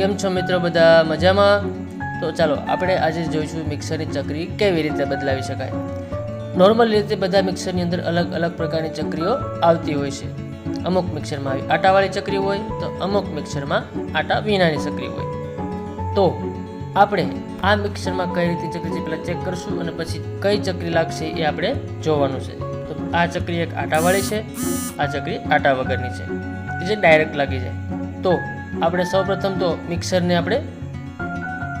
કેમ છો મિત્રો બધા મજામાં? તો ચાલો, આપણે આજે જોઈશું મિક્સરની ચકરી કેવી રીતે બદલાવી શકાય. નોર્મલ રીતે બધા મિક્સરની અંદર અલગ અલગ પ્રકારની ચકરીઓ આવતી હોય છે. અમુક મિક્સરમાં આવી આટાવાળી ચકરી હોય, તો અમુક મિક્સરમાં આટા વિનાની ચકરી હોય. તો આપણે આ મિક્સરમાં કઈ રીતે ચકરી છે પહેલાં ચેક કરશું અને પછી કઈ ચકરી લાગશે એ આપણે જોવાનું છે. તો આ ચકરી એક આટાવાળી છે, આ ચકરી આટા વગરની છે. જે ડાયરેક્ટ લાગી જાય. તો આપણે સૌપ્રથમ તો મિક્સરને આપણે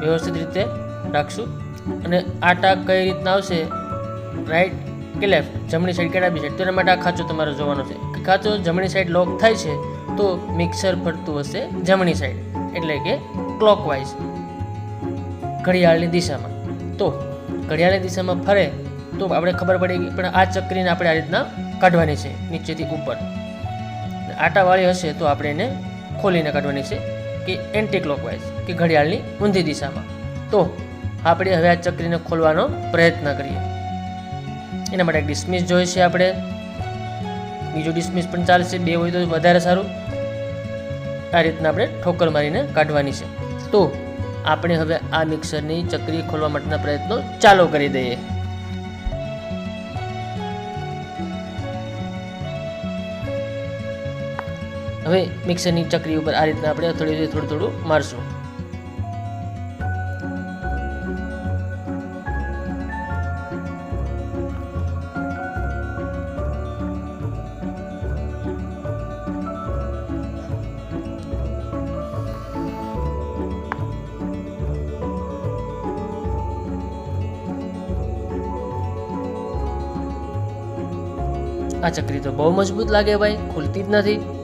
વ્યવસ્થિત રીતે રાખશું. અને આટા કઈ રીતના આવશે? રાઈટ કે લેફ્ટ જમણી સાઈડ કે ડાબી સાઈડ તેના માટે આ ખાંચો તમારે જોવાનો છે. ખાંચો જમણી સાઈડ લોક થાય છે, તો મિક્સર ફરતું હશે જમણી સાઈડ એટલે કે ક્લોકવાઇઝ ઘડિયાળની દિશામાં. તો ઘડિયાળની દિશામાં ફરે, તો આપણે ખબર પડી પણ આ ચક્રીને આપણે આ રીતના કાઢવાની છે, નીચેથી ઉપર. આટાવાળી હશે, તો આપણે એને ખોલીને કાઢવાની છે કે એન્ટી ક્લોકવાઇઝ કે ઘડિયાળની ઊંધી દિશામાં. તો આપણે હવે આ ચક્રીને ખોલવાનો પ્રયત્ન કરીએ. એના માટે ડિસમિસ જોઈએ છે આપણે. બીજું ડિસમિસ પણ ચાલશે, બે હોય તો વધારે સારું. આ રીતના આપણે ઠોકર મારીને કાઢવાની છે. તો આપણે હવે આ મિક્સરની ચક્રી ખોલવા માટેના પ્રયત્નો ચાલુ કરી દઈએ. હવે મિક્સરની ચકરી ઉપર આ રીતના આપણે થોડી થોડું થોડું મારશું. આ ચકરી તો બહુ મજબૂત લાગે ભાઈ, ખુલતી જ નથી.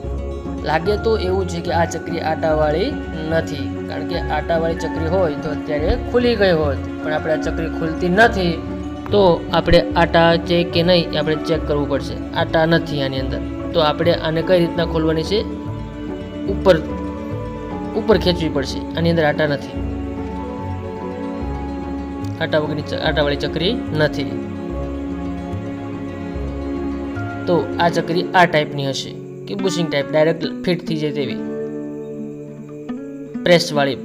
લાગે તો એવું છે કે આ ચકરી આટાવાળી નથી. કારણ કે આટાવાળી ચકરી હોય તો અત્યારે ખુલી ગઈ હોત. પણ આપણે આ ચકરી ખુલતી નથી, તો આપણે આટા છે કે નહીં આપણે ચેક કરવું પડશે. આટા નથી આની અંદર. તો આપણે આને કઈ રીતના ખોલવાની છે? ઉપર ઉપર ખેંચવી પડશે. આની અંદર આટા નથી. આટા વગરની આટાવાળી ચકરી નથી. તો આ ચકરી આ ટાઈપની હશે. કે બુશિંગ ટાઈપ ડાયરેક્ટ ફિટ થઈ જાય તેવી. પ્રેસવાળી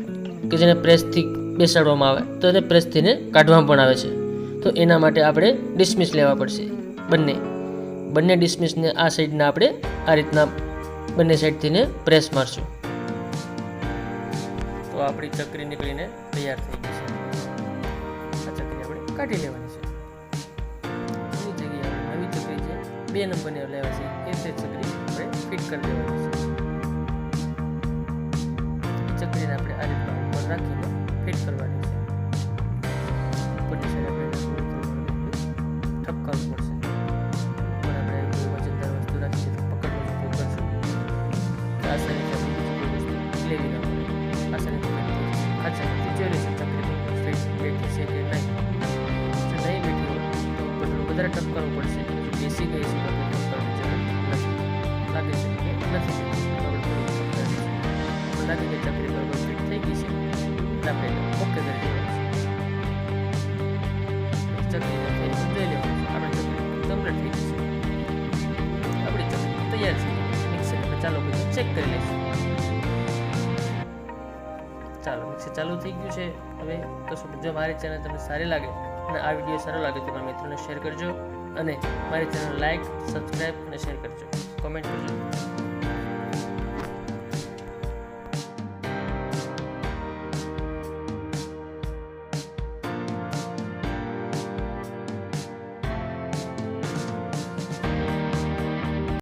કે જેને પ્રેસથી બેસાડવામાં આવે, તો એને પ્રેસથીને કાઢવામાં પણ આવે છે. તો એના માટે આપણે ડિસમિસ લેવા પડશે બંને. બંને ડિસમિસને આ સાઈડના આપણે આ રીતના બંને સાઈડથી ને પ્રેસ મારશું. તો આપણી ચકરી નીકળીને તૈયાર થઈ ગઈ છે. આ ચકરી આપણે કાઢી લેવાની છે. બે નંબરની લેવા છે. એ તે ચકરી, આપણે ફિટ કરી દેવાની છે. ચકરીને આપણે આ રીતના ઉપર રાખીને ફિટ કરવાની છે. ઉપરની સાઈડ આપણે ઠપકાવવું પડશે. ઉપર આપણે કોઈ વજનદાર વસ્તુ રાખીએ પકડવાનો ઉપયોગ કરશું વસ્તુ લેવી ના આસાનીથી ખાચામાંથી જોઈ લઈશું ચકરી બેઠી છે કે નહીં? નહીં બેઠી તો વધારે ટપકાવવું પડશે. બેસી ગઈ છે લાગે છે કે. આપણને લાગે કે ચકરી બરોબર ફિટ થઈ ગઈ છે. એટલે આપણે ઓકે કરી દેવાનું. ફરી જોઈ લેવાનું. આપણે ચકરી કમ્પ્લીટ થઈ છે. આપણી ચકરી તૈયાર છે. ચાલો પછી ચેક કરી લઈશું. ચાલો, મિક્સર ચાલુ થઈ ગયું છે. હવે કશું જો મારી ચેનલ તમને સારી લાગે અને આ વીડિયો સારો લાગે તો મારા મિત્રોને શેર કરજો અને મારી ચેનલ લાઈક સબસ્ક્રાઈબ અને શેર કરજો. કોમેન્ટ કરજો.